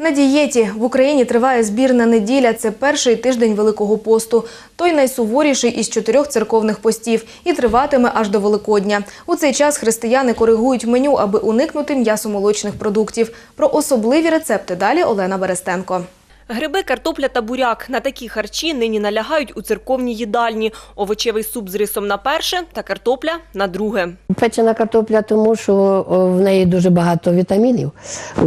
На дієті в Україні триває збірна неділя. Це перший тиждень Великого посту. Той найсуворіший із чотирьох церковних постів і триватиме аж до Великодня. У цей час християни коригують меню, аби уникнути м'ясомолочних продуктів. Про особливі рецепти далі Олена Берестенко. Гриби, картопля та буряк. На такі харчі нині налягають у церковній їдальні. Овочевий суп з рисом на перше та картопля на друге. Печена картопля, тому що в неї дуже багато вітамінів.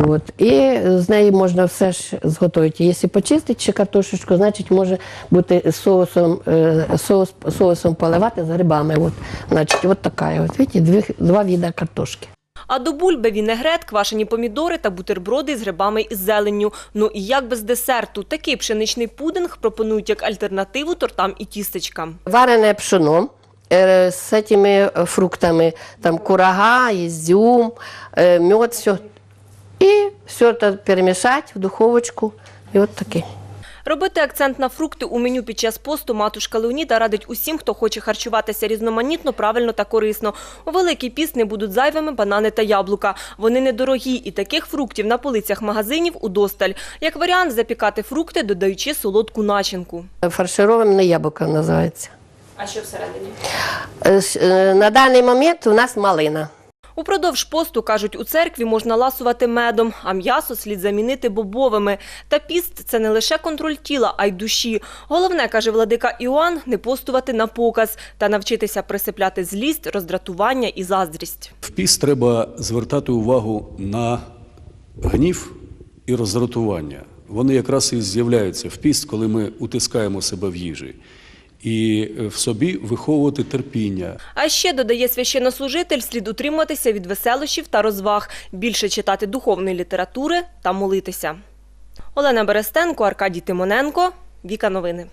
От, і з неї можна все ж зготувати. Якщо почистити ще картошечку, значить може бути соусом, е, соус, соусом поливати з грибами. От, значить, от така. От, бачите, два види картошки. А до бульби вінегрет, квашені помідори та бутерброди з грибами і зеленню. Ну і як без десерту. Такий пшеничний пудинг пропонують як альтернативу тортам і тістечкам. Варене пшено е, з цими фруктами, там курага, ізюм, е, мед, все. І все це перемішати в духовочку. І от таке. Робити акцент на фрукти у меню під час посту матушка Леоніда радить усім, хто хоче харчуватися різноманітно, правильно та корисно. У Великий піст не будуть зайвими банани та яблука. Вони недорогі і таких фруктів на полицях магазинів удосталь. Як варіант, запікати фрукти, додаючи солодку начинку. Фаршироване яблуко називається. А що всередині? Е, е, На даний момент у нас малина. Упродовж посту, кажуть, у церкві можна ласувати медом, а м'ясо слід замінити бобовими. Та піст – це не лише контроль тіла, а й душі. Головне, каже владика Іоанн, не постувати на показ та навчитися присипляти злість, роздратування і заздрість. В піст треба звертати увагу на гнів і роздратування. Вони якраз і з'являються в піст, коли ми утискаємо себе в їжі. І е, в собі виховувати терпіння, А ще, додає священнослужитель, слід утримуватися від веселощів та розваг, більше читати духовної літератури та молитися. Олена Берестенко, Аркадій Тимоненко, Віка Новини.